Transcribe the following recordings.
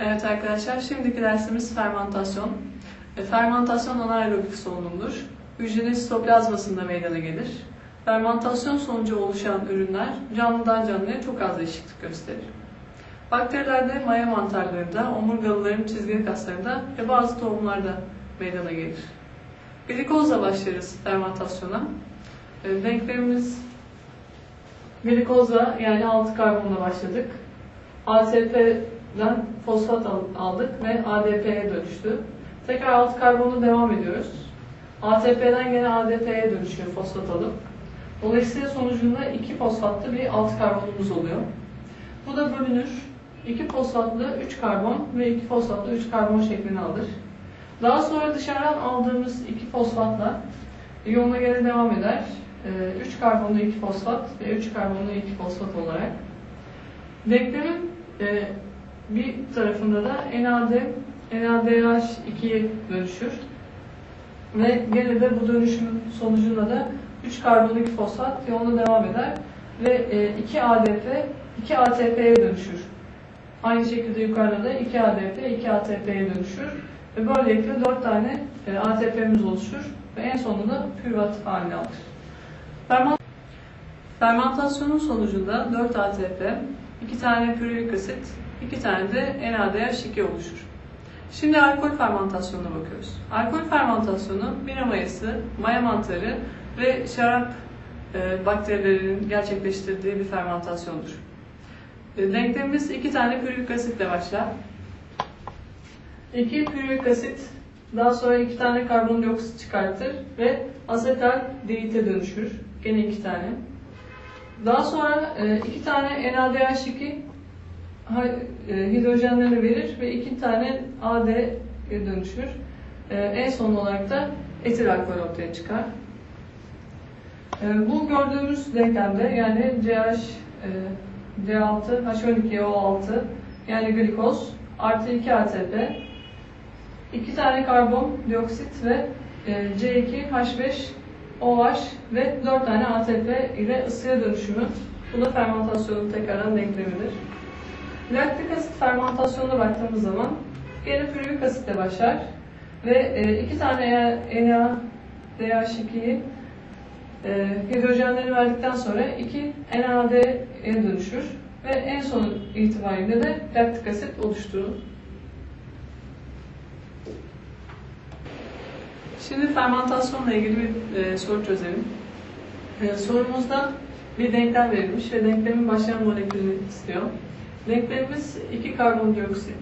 Evet arkadaşlar, şimdiki dersimiz fermantasyon. E, fermantasyon anaerobik solunumdur. Hücrenin sitoplazmasında meydana gelir. Fermantasyon sonucu oluşan ürünler canlıdan canlıya çok az değişiklik gösterir. Bakterilerde, maya mantarlarında, omurgalıların çizgili kaslarında ve bazı tohumlarda meydana gelir. Glikozla başlarız fermantasyona. E, denklemimiz glikozla yani 6 karbonla başladık. ATP'den fosfat al- aldık ve ADP'ye dönüştü. Tekrar 6 karbonla devam ediyoruz. ATP'den gene ADP'ye dönüşüyor fosfat alıp. Dolayısıyla sonucunda 2 fosfatlı bir 6 karbonumuz oluyor. Bu da bölünür. 2 fosfatlı 3 karbon ve 2 fosfatlı 3 karbon şeklini alır. Daha sonra dışarıdan aldığımız 2 fosfatla yoluna göre devam eder. 3 karbonlu 2 fosfat ve 3 karbonlu 2 fosfat olarak. Denklemin e, bir tarafında da NAD, NADH2'ye dönüşür. Ve gene de bu dönüşümün sonucunda da 3 karbonlu 2 fosfat yoluna devam eder. Ve e, 2 ADP, 2 ATP'ye dönüşür. Aynı şekilde yukarıda da 2 ADP, 2 ATP'ye dönüşür. Ve böylelikle 4 tane e, ATP'miz oluşur. Ve en sonunda pürvat haline alır. Ferment Fermentasyonun sonucunda 4 ATP, 2 tane pürüvik asit, 2 tane de NADH2 oluşur. Şimdi alkol fermentasyonuna bakıyoruz. Alkol fermentasyonu bira mayası, maya mantarı ve şarap e, bakterilerinin gerçekleştirdiği bir fermentasyondur. E, denklemimiz 2 tane pürüvik asitle başlar. 2 pürüvik asit daha sonra 2 tane karbondioksit çıkartır ve asetal diyite dönüşür. Gene 2 tane. Daha sonra e, iki tane NADH2 ha- e, hidrojenlerini verir ve iki tane AD'ye dönüşür. E, En son olarak da etil alkol ortaya çıkar. E, Bu gördüğümüz denklemde yani CH e, C6 H12O6 yani glikoz artı 2 ATP 2 tane karbon dioksit ve e, C2 H5 OH ve 4 tane ATP ile ısıya dönüşümü. Bu da fermentasyonun tekrardan denklemidir. Laktik asit fermentasyonuna baktığımız zaman gene pürüvik asitle başlar ve 2 tane NaDH2'yi e, hidrojenleri verdikten sonra 2 NAD'ye dönüşür ve en son itibariyle de laktik asit oluşturur. Şimdi fermentasyonla ilgili bir e, soru çözelim. E, sorumuzda bir denklem verilmiş ve denklemin başlayan molekülünü istiyor. Denklemimiz 2 karbondioksit,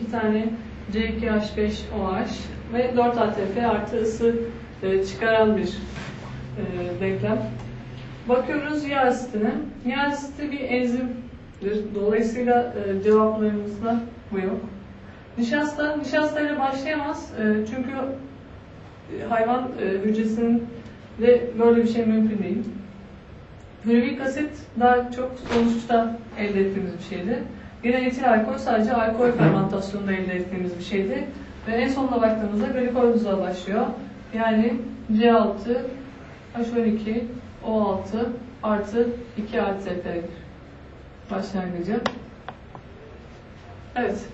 2 tane C2H5OH ve 4 ATP artı ısı e, çıkaran bir e, denklem. Bakıyoruz yağ asitine. Yağ asiti bir enzimdir. Dolayısıyla e, cevaplarımızda bu yok. Nişasta, nişasta ile başlayamaz. E, çünkü hayvan e, hücresinin de böyle bir şey mümkün değil. Pürüvik asit daha çok sonuçta elde ettiğimiz bir şeydi. Yine etil alkol sadece alkol fermentasyonunda elde ettiğimiz bir şeydi. Ve en sonuna baktığımızda glikozla başlıyor. Yani C6, H12, O6 artı 2 ATP başlangıcı. Evet,